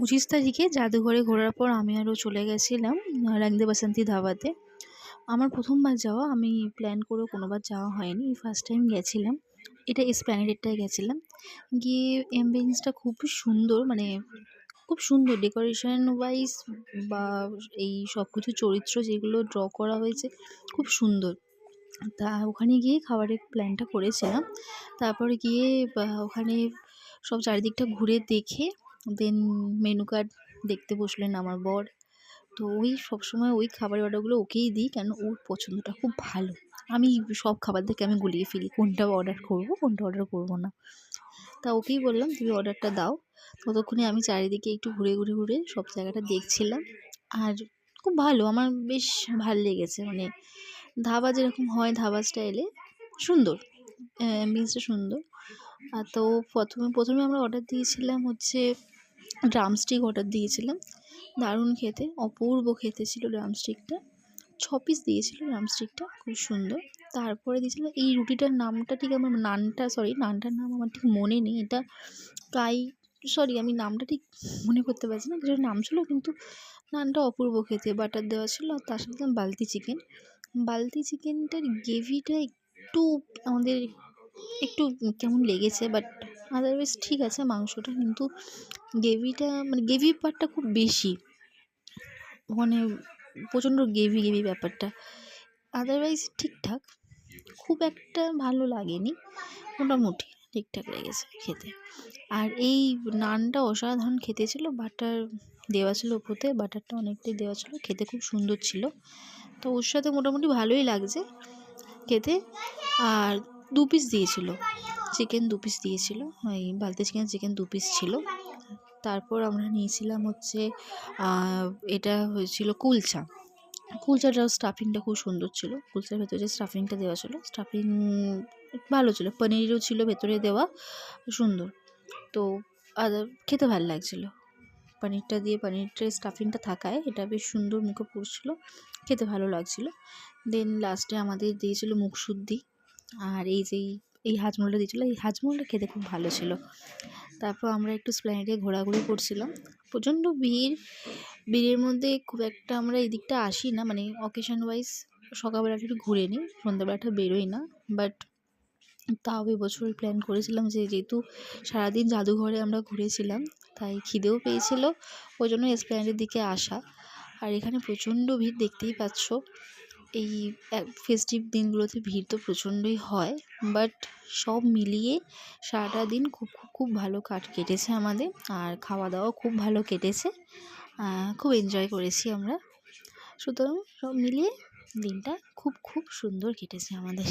পঁচিশ তারিখে জাদুঘরে ঘোরার পর আমি আরও চলে গেছিলাম রাংদে বাসন্তী ধাবাতে। আমার প্রথমবার যাওয়া, আমি প্ল্যান করেও কোনোবার যাওয়া হয়নি ফার্স্ট টাইম গেছিলাম। এটা এসপ্ল্যানেডেরটায় গেছিলাম। গিয়ে অ্যাম্বিয়েন্সটা খুবই সুন্দর মানে খুব সুন্দর। ডেকোরেশন ওয়াইজ বা এই সব কিছু চরিত্র যেগুলো ড্র করা হয়েছে, খুব সুন্দর। তা ওখানে গিয়ে খাবারের প্ল্যানটা করেছিলাম। তারপরে গিয়ে ওখানে সব চারিদিকটা ঘুরে দেখে দেন মেনু কার্ড দেখতে বসলেন আমার বর। তো ওই সবসময় ওই খাবারের অর্ডারগুলো ওকেই দিই কেন ওর পছন্দটা খুব ভালো। আমি সব খাবার দেখে আমি গুলিয়ে ফেলি, কোনটা অর্ডার করব, কোনটা অর্ডার করব না। তা ওকেই বললাম, তুমি অর্ডারটা দাও। ততক্ষণে আমি চারিদিকে একটু ঘুরে ঘুরে ঘুরে সব জায়গাটা দেখছিলাম। আর খুব ভালো, আমার বেশ ভালো লেগেছে। মানে ধাবা যেরকম হয়, ধাবা স্টাইলে সুন্দর অ্যাম্বিয়েন্সটা সুন্দর। তো প্রথমে প্রথমে আমরা অর্ডার দিয়েছিলাম হচ্ছে ড্রামস্টিক অর্ডার দিয়েছিলাম। দারুণ খেতে, অপূর্ব খেতে ছিল ড্রামস্টিকটা ছ পিস দিয়েছিল ড্রামস্টিকটা খুব সুন্দর। তারপরে দিয়েছিল এই রুটিটার নামটা ঠিক আমার নানটা সরি নানটার নাম আমার ঠিক মনে নেই। এটা প্রায় সরি আমি নামটা ঠিক মনে করতে পারছি না কিছুর নাম ছিল, কিন্তু নানটা অপূর্ব খেতে। বাটার দেওয়া ছিল, আর তার সাথে বালতি চিকেন বালতি চিকেনটার গ্রেভিটা একটু আমাদের একটু কেমন লেগেছে বাট আদারওয়াইজ ঠিক আছে মাংসটা, কিন্তু গ্রেভিটা মানে গ্রেভি পার্টটা খুব বেশি। মানে প্রচণ্ড গ্রেভি গ্রেভি ব্যাপারটা। আদারওয়াইজ ঠিকঠাক। খুব একটা ভালো লাগেনি। মোটামুটি ঠিকঠাক লেগেছে খেতে। আর এই নানটা অসাধারণ খেতে ছিল বাটার দেওয়া ছিল ওপরতে বাটারটা অনেকটাই দেওয়া ছিল, খেতে খুব সুন্দর ছিল। তো ওর সাথে মোটামুটি ভালোই লাগছে খেতে। আর দু পিস দিয়েছিল। চিকেন দু পিস দিয়েছিল। ওই বালতি চিকেন চিকেন দু পিস ছিল। তারপর আমরা নিয়েছিলাম হচ্ছে এটা হয়েছিল কুলচা। কুলচাটার স্টাফিংটা খুব সুন্দর ছিল। কুলচার ভেতরে যে স্টাফিংটা দেওয়া ছিল। স্টাফিং ভালো ছিল। পনিরও ছিল ভেতরে দেওয়া। সুন্দর। তো আদার খেতে ভালো লাগছিল। পনিরটা দিয়ে পনিরটার স্টাফিংটা থাকায় এটা বেশ সুন্দর মুখে পড়ছিলো। খেতে ভালো লাগছিল। দেন লাস্টে আমাদের দিয়েছিল মুখশুদ্ধি। আর এই যেই এই হাজমোলাটা দিয়েছিলো, এই হাজমোলাটা খেতে খুব ভালো ছিল। তারপর আমরা একটু স্প্ল্যানেডে ঘোরাঘুরি করছিলাম। প্রচণ্ড ভিড়। ভিড়ের মধ্যে খুব একটা আমরা এই দিকটা আসি না মানে অকেশন ওয়াইজ সকালবেলাটা একটু ঘুরে নিই সন্ধ্যাবেলাটা বেরোই না। বাট তাও এবছর প্ল্যান করেছিলাম যে যেহেতু সারাদিন জাদুঘরে আমরা ঘুরেছিলাম, তাই খিদেও পেয়েছিল। ওই জন্য এসপ্ল্যানেডের দিকে আসা। আর এখানে প্রচণ্ড ভিড় দেখতেই পাচ্ছ। এই ফেস্টিভ দিনগুলোতে ভিড় তো প্রচণ্ডই হয় বাট সব মিলিয়ে সারাটা দিন খুব খুব খুব ভালো কাট, কেটেছে আমাদের, আর খাওয়া দাওয়া খুব ভালো কেটেছে খুব এনজয় করেছি আমরা। সুতরাং সব মিলিয়ে দিনটা খুব খুব সুন্দর কেটেছে আমাদের।